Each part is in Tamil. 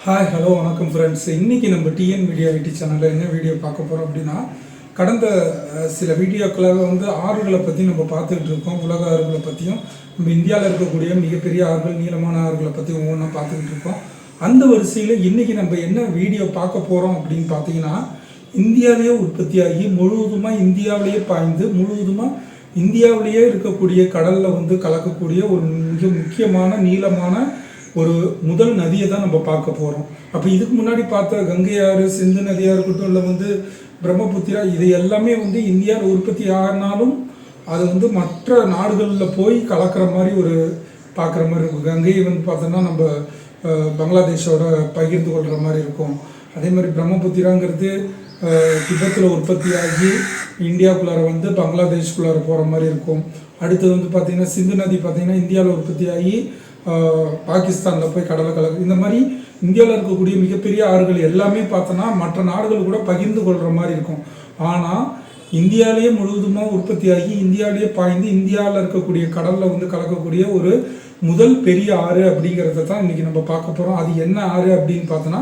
ஹாய் ஹலோ வணக்கம் ஃப்ரெண்ட்ஸ் இன்னைக்கு நம்ம டிஎன் மீடியா ஐடி சேனலில் என்ன வீடியோ பார்க்க போகிறோம் அப்படின்னா கடந்த சில வீடியோக்களாக வந்து ஆறுகளை பற்றி நம்ம பார்த்துக்கிட்டு இருக்கோம். உலக ஆறுகளை பற்றியும் நம்ம இந்தியாவில் இருக்கக்கூடிய மிகப்பெரிய ஆறுகள் நீளமான ஆறுகளை பற்றி ஒவ்வொன்றா பார்த்துக்கிட்டு இருக்கோம். அந்த வரிசையில் இன்றைக்கி நம்ம என்ன வீடியோ பார்க்க போகிறோம் அப்படின்னு பார்த்தீங்கன்னா இந்தியாவிலேயே உற்பத்தியாகி முழுவதுமாக இந்தியாவிலேயே பாய்ந்து முழுவதுமாக இந்தியாவிலேயே இருக்கக்கூடிய கடலில் வந்து கலக்கக்கூடிய ஒரு மிக முக்கியமான நீளமான ஒரு முதல் நதியை தான் நம்ம பார்க்க போகிறோம் அப்போ இதுக்கு முன்னாடி பார்த்த கங்கை ஆறு சிந்து நதியாக இருக்கட்டும் இல்லை வந்து பிரம்மபுத்திரா இது எல்லாமே வந்து இந்தியாவில் உற்பத்தி ஆகினாலும் அது வந்து மற்ற நாடுகளில் போய் கலக்கிற மாதிரி ஒரு பார்க்குற மாதிரி இருக்கும். கங்கையை வந்து பார்த்தோன்னா நம்ம பங்களாதேஷோட பகிர்ந்து கொள்கிற மாதிரி இருக்கும். அதே மாதிரி பிரம்மபுத்திராங்கிறது திபத்தில் உற்பத்தி ஆகி இந்தியாவுக்குள்ளார வந்து பங்களாதேஷ்குள்ளார போகிற மாதிரி இருக்கும். அடுத்தது வந்து பார்த்திங்கன்னா சிந்து நதி பார்த்திங்கன்னா இந்தியாவில் உற்பத்தி ஆகி பாகிஸ்தானில் போய் கடலை கலக்கு. இந்த மாதிரி இந்தியாவில் இருக்கக்கூடிய மிகப்பெரிய ஆறுகள் எல்லாமே பார்த்தோன்னா மற்ற நாடுகள் கூட பகிர்ந்து கொள்கிற மாதிரி இருக்கும். ஆனால் இந்தியாவிலேயே முழுவதுமாக உற்பத்தியாகி இந்தியாவிலேயே பாய்ந்து இந்தியாவில் இருக்கக்கூடிய கடலில் வந்து கலக்கக்கூடிய ஒரு முதல் பெரிய ஆறு அப்படிங்கிறத தான் இன்றைக்கி நம்ம பார்க்க போகிறோம் அது என்ன ஆறு அப்படின்னு பார்த்தோன்னா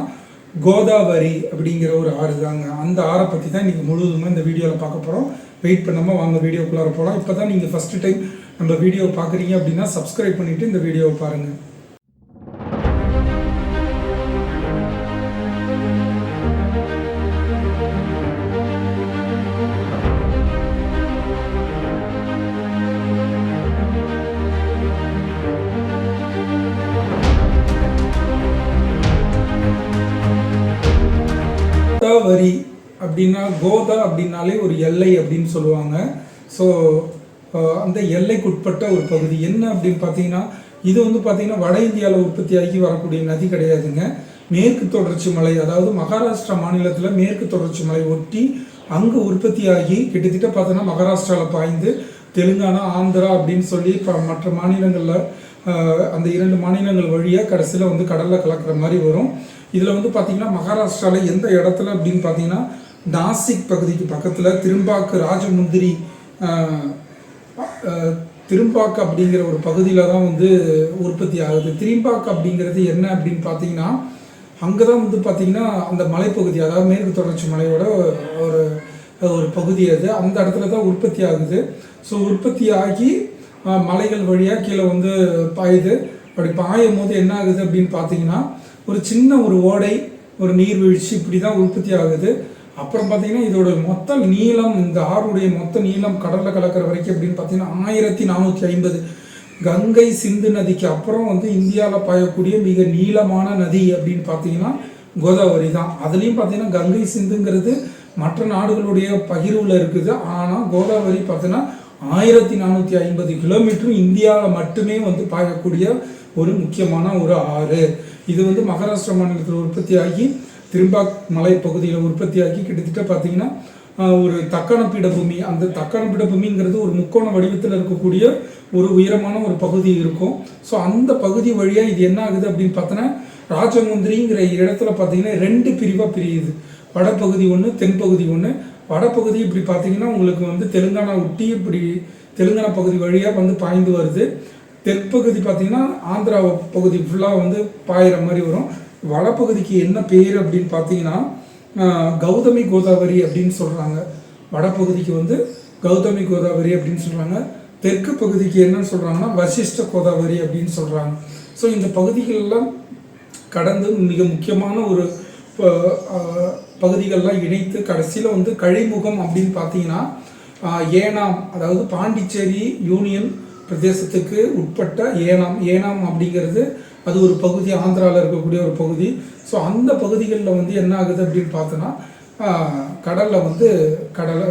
கோதாவரி அப்படிங்கிற ஒரு ஆறு தாங்க அந்த ஆறை பற்றி தான் இன்றைக்கி முழுவதுமாக இந்த வீடியோவில் பார்க்க போகிறோம் வெயிட் பண்ணாமல் வாங்க வீடியோக்குள்ளார போகலாம் இப்போ தான் நீங்கள் ஃபஸ்ட்டு டைம் நம்ம வீடியோ பார்க்குறீங்க அப்படின்னா சப்ஸ்கிரைப் பண்ணிவிட்டு இந்த வீடியோவை பாருங்கள் கோதாவரி அப்படின்னா கோதா அப்படின்னாலே ஒரு எல்லை அப்படின்னு சொல்லுவாங்க. ஸோ அந்த எல்லைக்குட்பட்ட ஒரு பகுதி. என்ன அப்படின்னு பார்த்தீங்கன்னா இது வந்து பார்த்தீங்கன்னா வட இந்தியாவில் உற்பத்தியாகி வரக்கூடிய நதி கிடையாதுங்க. மேற்கு தொடர்ச்சி மலை அதாவது மகாராஷ்டிரா மாநிலத்தில் மேற்கு தொடர்ச்சி மலை ஒட்டி அங்கே உற்பத்தியாகி கிட்டத்தட்ட பார்த்தோன்னா மகாராஷ்டிராவில் பாய்ந்து தெலுங்கானா ஆந்திரா அப்படின்னு சொல்லி இப்போ மற்ற மாநிலங்களில் அந்த இரண்டு மாநிலங்கள் வழியாக கடைசியில் வந்து கடலில் கலக்கிற மாதிரி வரும். இதில் வந்து பார்த்திங்கன்னா மகாராஷ்டிராவில் எந்த இடத்துல அப்படின்னு பார்த்தீங்கன்னா நாசிக் பகுதிக்கு பக்கத்தில் திரும்பாக்கு ராஜமுந்திரி திரும்பாக்கு அப்படிங்கிற ஒரு பகுதியில் தான் வந்து உற்பத்தி ஆகுது. திரும்பாக்கு அப்படிங்கிறது என்ன அப்படின்னு பார்த்தீங்கன்னா அங்கே தான் வந்து பார்த்திங்கன்னா அந்த மலைப்பகுதி அதாவது மேற்கு தொடர்ச்சி மலையோட ஒரு ஒரு பகுதி அது. அந்த இடத்துல தான் உற்பத்தி ஆகுது. ஸோ உற்பத்தி ஆகி மலைகள் வழியாக கீழே வந்து பாயுது. அப்படி பாயும் போது என்ன ஆகுது அப்படின்னு பார்த்தீங்கன்னா ஒரு சின்ன ஒரு ஓடை ஒரு நீர்வீழ்ச்சி இப்படி தான் உற்பத்தி ஆகுது. அப்புறம் பார்த்தீங்கன்னா இதோட மொத்த நீளம் இந்த ஆறுடைய மொத்த நீளம் கடலில் கலக்கிற வரைக்கும் அப்படின்னு பார்த்தீங்கன்னா ஆயிரத்தி நானூற்றி ஐம்பது. கங்கை சிந்து நதிக்கு அப்புறம் வந்து இந்தியாவில் பாயக்கூடிய மிக நீளமான நதி அப்படின்னு பார்த்தீங்கன்னா கோதாவரி தான். அதுலேயும் பார்த்தீங்கன்னா கங்கை சிந்துங்கிறது மற்ற நாடுகளுடைய பகிர்வில் இருக்குது. ஆனால் கோதாவரி பார்த்தீங்கன்னா ஆயிரத்தி நானூற்றி ஐம்பது கிலோமீட்டரும் இந்தியாவில் மட்டுமே வந்து பாயக்கூடிய ஒரு முக்கியமான ஒரு ஆறு. இது வந்து மகாராஷ்டிரா மாநிலத்தில் உற்பத்தியாகி திரும்பாக் மலை பகுதியில் உற்பத்தியாகி கிட்டத்தட்ட பார்த்தீங்கன்னா ஒரு தக்கான பீடபூமி. அந்த தக்கான பீடபூமிங்கிறது ஒரு முக்கோண வடிவத்தில் இருக்கக்கூடிய ஒரு உயரமான ஒரு பகுதி இருக்கும். ஸோ அந்த பகுதி வழியாக இது என்ன ஆகுது அப்படின்னு பார்த்தோன்னா ராஜமுந்திரிங்கிற இடத்துல பார்த்தீங்கன்னா ரெண்டு பிரிவாக பிரியுது. வடப்பகுதி ஒன்று தென்பகுதி ஒன்று வடப்பகுதி இப்படி பார்த்தீங்கன்னா உங்களுக்கு வந்து தெலுங்கானா ஒட்டி இப்படி தெலுங்கானா பகுதி வழியாக வந்து பாய்ந்து வருது. தெற்பகுதி பார்த்தீங்கன்னா ஆந்திரா பகுதி ஃபுல்லாக வந்து பாயிற மாதிரி வரும். வடப்பகுதிக்கு என்ன பேர் அப்படின்னு பார்த்தீங்கன்னா கௌதமி கோதாவரி அப்படின்னு சொல்கிறாங்க வடப்பகுதிக்கு வந்து கௌதமி கோதாவரி அப்படின்னு சொல்கிறாங்க தெற்கு பகுதிக்கு என்னன்னு சொல்கிறாங்கன்னா வசிஷ்ட கோதாவரி அப்படின்னு சொல்கிறாங்க ஸோ இந்த பகுதிகளெல்லாம் கடந்து மிக முக்கியமான ஒரு பகுதிகள்லாம் இணைத்து கடைசியில் வந்து கழிமுகம் அப்படின்னு பார்த்தீங்கன்னா ஏனாம் அதாவது பாண்டிச்சேரி யூனியன் பிரதேசத்துக்கு உட்பட்ட ஏனாம். ஏனாம் அப்படிங்கிறது அது ஒரு பகுதி ஆந்திராவில் இருக்கக்கூடிய ஒரு பகுதி. ஸோ அந்த பகுதிகளில் வந்து என்ன ஆகுது அப்படின்னு பார்த்தோன்னா கடலில் வந்து கடலை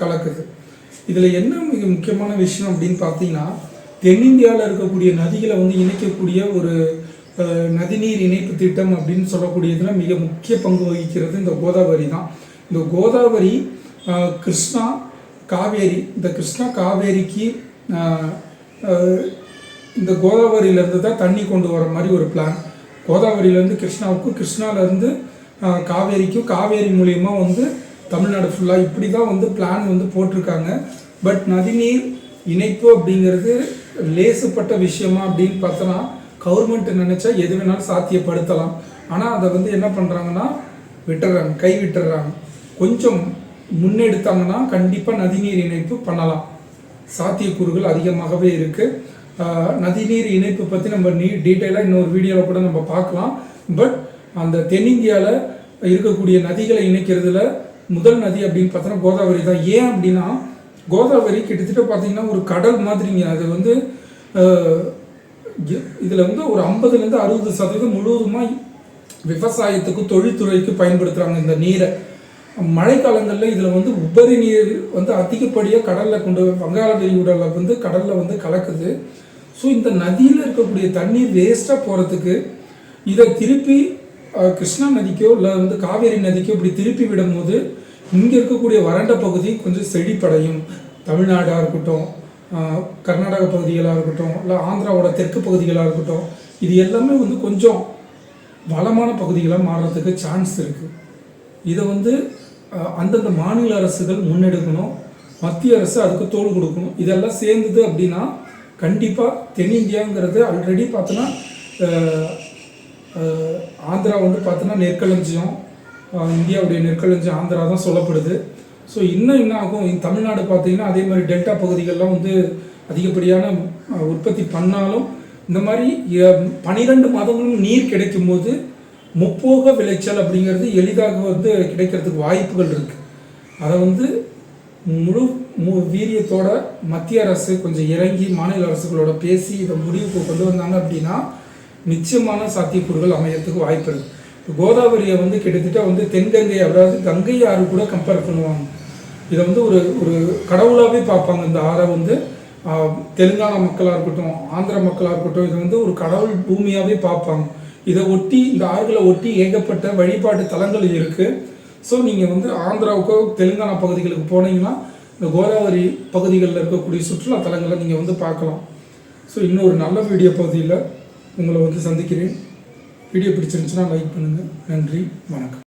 கலக்குது. இதில் என்ன மிக முக்கியமான விஷயம் அப்படின்னு பார்த்தீங்கன்னா தென்னிந்தியாவில் இருக்கக்கூடிய நதிகளை வந்து இணைக்கக்கூடிய ஒரு நதிநீர் இணைப்பு திட்டம் அப்படின்னு சொல்லக்கூடியதில் மிக முக்கிய பங்கு வகிக்கிறது இந்த கோதாவரி தான். இந்த கோதாவரி கிருஷ்ணா காவேரி இந்த கிருஷ்ணா காவேரிக்கு இந்த கோதாவரியிலேருந்து தான் தண்ணி கொண்டு வர மாதிரி ஒரு பிளான் கோதாவரியிலேருந்து கிருஷ்ணாவுக்கும் கிருஷ்ணாலேருந்து காவேரிக்கும் காவேரி மூலியமாக வந்து தமிழ்நாடு ஃபுல்லாக இப்படி தான் வந்து பிளான் வந்து போட்டிருக்காங்க. பட் நதிநீர் இணைப்பு அப்படிங்கிறது லேசுப்பட்ட விஷயமா அப்படின்னு பார்த்தோன்னா கவர்மெண்ட் நினச்சா எது வேணாலும் சாத்தியப்படுத்தலாம். ஆனால் அதை வந்து என்ன பண்ணுறாங்கன்னா விட்டுறாங்க கை விட்டுறாங்க. கொஞ்சம் முன்னெடுத்தாங்கன்னா கண்டிப்பாக நதிநீர் இணைப்பு பண்ணலாம். சாத்தியக்கூறுகள் அதிகமாகவே இருக்குது நதிநீர் இணைப்பு பற்றி நம்ம நீ டீட்டெயிலாக இன்னொரு வீடியோவில் கூட நம்ம பார்க்கலாம். பட் அந்த தென்னிந்தியாவில் இருக்கக்கூடிய நதிகளை இணைக்கிறதுல முதல் நதி அப்படின்னு பார்த்தோன்னா கோதாவரி தான். ஏன் அப்படின்னா கோதாவரி கிட்டத்தட்ட பார்த்தீங்கன்னா ஒரு கடல் மாதிரிங்க. அது வந்து இதில் வந்து ஒரு ஐம்பதுலேருந்து அறுபது சதவீதம் முழுவதுமாக விவசாயத்துக்கு தொழில்துறைக்கு பயன்படுத்துகிறாங்க இந்த நீரை. மழைக்காலங்களில் இதில் வந்து உபரி நீர் வந்து அதிகப்படியாக கடலில் கொண்டு வங்காள விரிகுடலில் வந்து கடலில் வந்து கலக்குது. ஸோ இந்த நதியில் இருக்கக்கூடிய தண்ணீர் வேஸ்ட்டாக போகிறதுக்கு இதை திருப்பி கிருஷ்ணா நதிக்கோ இல்லை வந்து காவேரி நதிக்கோ இப்படி திருப்பி விடும்போது இங்கே இருக்கக்கூடிய வறண்ட பகுதி கொஞ்சம் செழிப்படையும். தமிழ்நாடாக இருக்கட்டும் கர்நாடக பகுதிகளாக இருக்கட்டும் இல்லை ஆந்திராவோட தெற்கு பகுதிகளாக இருக்கட்டும் இது எல்லாமே வந்து கொஞ்சம் வளமான பகுதிகளாக மாறுறதுக்கு சான்ஸ் இருக்குது இதை வந்து அந்தந்த மாநில அரசுகள் முன்னெடுக்கணும். மத்திய அரசு அதுக்கு தோல் கொடுக்கணும். இதெல்லாம் சேர்ந்தது அப்படின்னா கண்டிப்பாக தென்னிந்தியாங்கிறது ஆல்ரெடி பார்த்தோன்னா ஆந்திரா வந்து பார்த்தோன்னா நெற்களஞ்சியம். இந்தியாவுடைய நெற்களஞ்சியம் ஆந்திரா தான் சொல்லப்படுது. ஸோ இன்னும் என்ன ஆகும்? தமிழ்நாடு பார்த்தீங்கன்னா அதே மாதிரி டெல்டா பகுதிகள்லாம் வந்து அதிகப்படியான உற்பத்தி பண்ணாலும் இந்த மாதிரி பனிரெண்டு மாதங்களும் நீர் கிடைக்கும் போது முப்போக விளைச்சல் அப்படிங்கிறது எளிதாக வந்து கிடைக்கிறதுக்கு வாய்ப்புகள் இருக்குது அதை வந்து முழு மு வீரியத்தோட மத்திய அரசு கொஞ்சம் இறங்கி மாநில அரசுகளோட பேசி இதை முடிவுக்கு கொண்டு வந்தாங்க அப்படின்னா நிச்சயமான சாத்தியக்கூறுகள் அமையறதுக்கு வாய்ப்பு இருக்குது இப்போ கோதாவரியை வந்து கிட்டத்தட்ட வந்து தென்கங்கை அதாவது கங்கை ஆறு கூட கம்பேர் பண்ணுவாங்க. இதை வந்து ஒரு ஒரு கடவுளாகவே பார்ப்பாங்க இந்த ஆறை வந்து. தெலுங்கானா மக்களாக இருக்கட்டும் ஆந்திர மக்களாக இருக்கட்டும் இதை வந்து ஒரு கடவுள் பூமியாகவே பார்ப்பாங்க. இதை ஒட்டி இந்த ஆறுகளை ஒட்டி ஏகப்பட்ட வழிபாட்டு தலங்கள் இருக்குது ஸோ நீங்கள் வந்து ஆந்திராவுக்கோ தெலுங்கானா பகுதிகளுக்கு போனீங்கன்னா இந்த கோதாவரி பகுதிகளில் இருக்கக்கூடிய சுற்றுலா தலங்களை நீங்கள் வந்து பார்க்கலாம். ஸோ இன்னும் ஒரு நல்ல வீடியோ பகுதியில் உங்களை வந்து சந்திக்கிறேன். வீடியோ பிடிச்சிருந்துச்சுன்னா லைக் பண்ணுங்கள் நன்றி. வணக்கம்.